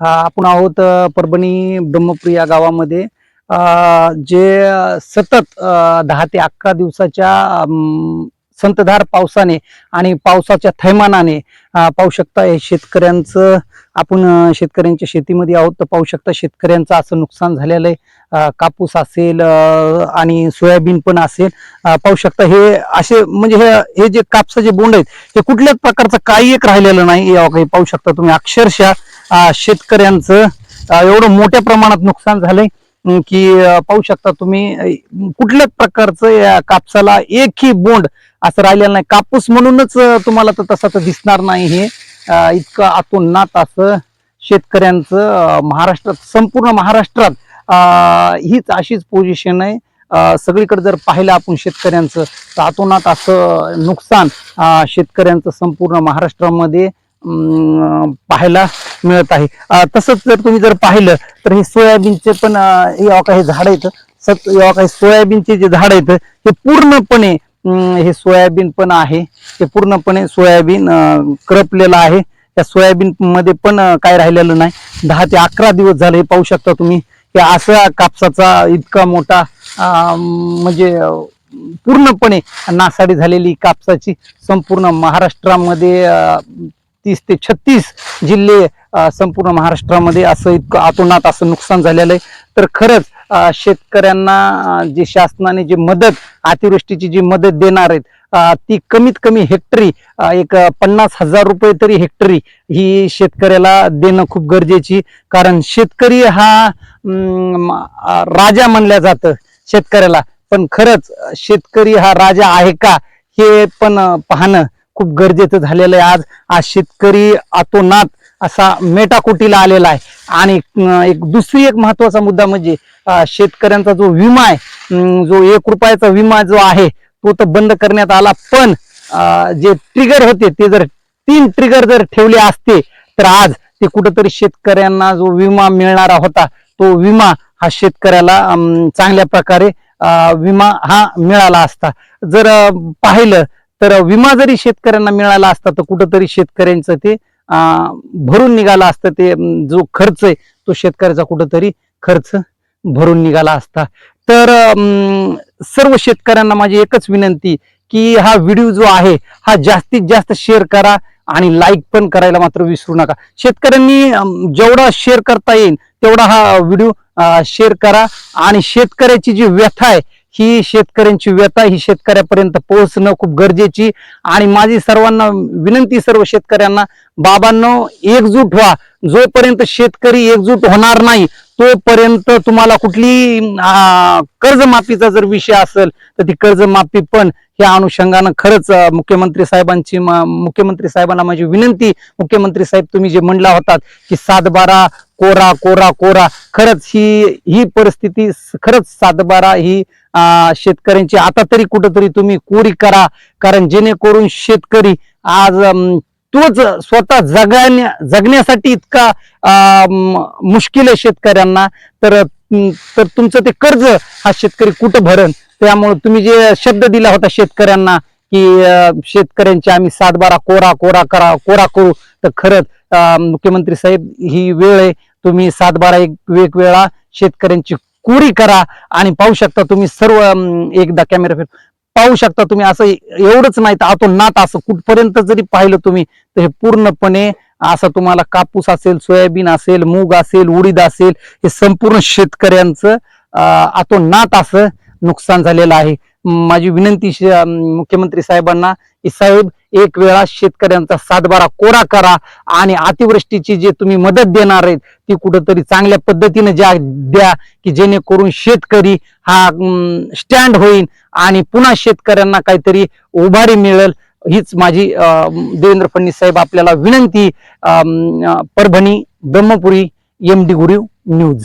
आपण आहोत परभणी ब्रह्मपुरी या गावामध्ये जे सतत दहा ते अकरा दिवसाच्या संतधार पावसाने आणि पावसाच्या थैमानाने पाहू शकता हे शेतकऱ्यांचं आपण शेतकऱ्यांच्या शेतीमध्ये आहोत तर पाहू शकता शेतकऱ्यांचं असं नुकसान झालेलं आहे. कापूस असेल आणि सोयाबीन पण असेल. पाहू शकता हे असे म्हणजे हे हे जे कापसाचे बोंड आहेत हे कुठल्याच प्रकारचं काही एक राहिलेलं नाही. या काही पाहू शकता तुम्ही अक्षरशः शेतकऱ्यांचं एवढं मोठ्या प्रमाणात नुकसान झालंय की पाहू शकता तुम्ही कुठल्याच प्रकारचं या कापसाला एकही बोंड असं राहिलेलं नाही. कापूस म्हणूनच तुम्हाला तर तसं तर दिसणार नाही हे. इतकं इतकं अतोनात असं शेतकऱ्यांचं महाराष्ट्रात संपूर्ण महाराष्ट्रात हीच अशीच पोझिशन आहे. सगळीकडे जर पाहिलं आपण शेतकऱ्यांचं तर अतोनात असं नुकसान शेतकऱ्यांचं संपूर्ण महाराष्ट्रामध्ये पाहायला मिळत आहे. तसंच जर तुम्ही जर पाहिलं तर हे सोयाबीनचे पण अ, हे हे झाड आहेत. सत हे हे सोयाबीनचे जे झाड आहेत हे पूर्णपणे हे सोयाबीन पण आहे. ते पूर्णपणे सोयाबीन करपलेलं आहे. त्या सोयाबीन मध्ये पण काय राहिलेलं नाही. दहा ते अकरा दिवस झाले हे पाहू शकता तुम्ही. की असा कापसाचा इतका मोठा म्हणजे पूर्णपणे नासाडी झालेली कापसाची संपूर्ण महाराष्ट्रामध्ये तीस ते छत्तीस जिल्हे संपूर्ण महाराष्ट्रामध्ये असं इतकं आतोनात असं नुकसान झालेलं आहे. तर खरंच शेतकऱ्यांना जे शासनाने जी मदत अतिवृष्टीची जी मदत देणार आहेत ती कमीत कमी हेक्टरी एक पन्नास हजार रुपये तरी हेक्टरी ही शेतकऱ्याला देणं खूप गरजेची. कारण शेतकरी हा राजा म्हणल्या जातं शेतकऱ्याला. पण खरंच शेतकरी हा राजा आहे का हे पण पाहणं खूप गरजेचं झालेलं आहे. आज आज शेतकरी अतोनात असा मेटाकुटीला आलेला आहे. आणि एक दुसरी एक महत्त्वाचा मुद्दा म्हणजे शेतकऱ्यांचा जो विमा आहे जो एक रुपयाचा विमा जो आहे तो तर बंद करण्यात आला. पण जे ट्रिगर होते ते जर तीन ट्रिगर जर ठेवले असते तर आज ते कुठंतरी शेतकऱ्यांना जो विमा मिळणारा होता तो विमा हा शेतकऱ्याला चांगल्या प्रकारे विमा हा मिळाला असता. जर पाहिलं तर विमा जरी शेतकऱ्यांना मिळाला असता तर कुठंतरी शेतकऱ्यांचं ते भरून निघाला असतं. ते जो खर्च आहे तो शेतकऱ्याचा कुठंतरी खर्च भरून निघाला असता. तर सर्व शेतकऱ्यांना माझी एकच विनंती की हा व्हिडिओ जो आहे हा जास्तीत जास्त शेअर करा आणि लाईक पण करायला मात्र विसरू नका. शेतकऱ्यांनी जेवढा शेअर करता येईल तेवढा हा व्हिडिओ शेअर करा. आणि शेतकऱ्याची जी व्यथा आहे ही शेतकऱ्यांची व्यथा ही शेतकऱ्यापर्यंत पोहोचणं खूप गरजेची आणि माझी सर्वांना विनंती सर्व शेतकऱ्यांना बाबांनो एकजूट व्हा. जोपर्यंत शेतकरी एकजूट होणार नाही तोपर्यंत तुम्हाला कुठली कर्जमाफीचा जर विषय असेल तर ती कर्जमाफी पण या अनुषंगानं खरंच मुख्यमंत्री साहेबांची मुख्यमंत्री साहेबांना माझी विनंती. मुख्यमंत्री साहेब तुम्ही जे म्हणला होतात की सातबारा कोरा कोरा कोरा. खरंच ही ही परिस्थिती खरंच सातबारा ही शेतकऱ्यांची. आता तरी कुठंतरी तुम्ही कोरी करा कारण जेणेकरून शेतकरी आज तोच स्वतः जगण्या जगण्यासाठी इतका मुश्किल आहे शेतकऱ्यांना. तर तर तुमचं ते कर्ज हा शेतकरी कुठं भरण त्यामुळे तुम्ही जे शब्द दिला होता शेतकऱ्यांना की शेतकऱ्यांची आम्ही सातबारा कोरा कोरा करा कोरा करू तर खरंच मुख्यमंत्री साहेब ही वेळ आहे. तुम्ही सातबारा एक वेगवेगळा शेतकऱ्यांची कोरी करा आणि पाहू शकता तुम्ही सर्व एकदा कॅमेरा फिर पाहू शकता तुम्ही असं एवढंच नाही तर आतून नात असं कुठपर्यंत जरी पाहिलं तुम्ही तर हे पूर्णपणे असं तुम्हाला कापूस असेल सोयाबीन असेल मूग असेल उडीद असेल हे संपूर्ण शेतकऱ्यांचं आतून नात असं नुकसान झालेलं आहे. माझी विनंती श- मुख्यमंत्री साहेबांना की साहेब एक वेळा शेतकऱ्यांचा सातबारा कोरा करा आणि अतिवृष्टीची जे तुम्ही मदत देणार आहेत ती कुठंतरी चांगल्या पद्धतीने ज्या द्या की जेणेकरून शेतकरी हा स्टँड होईल आणि पुन्हा शेतकऱ्यांना काहीतरी उभारी मिळेल. हीच माझी देवेंद्र फडणवीस साहेब आपल्याला विनंती Parbhani Brahmapuri M D Guru news.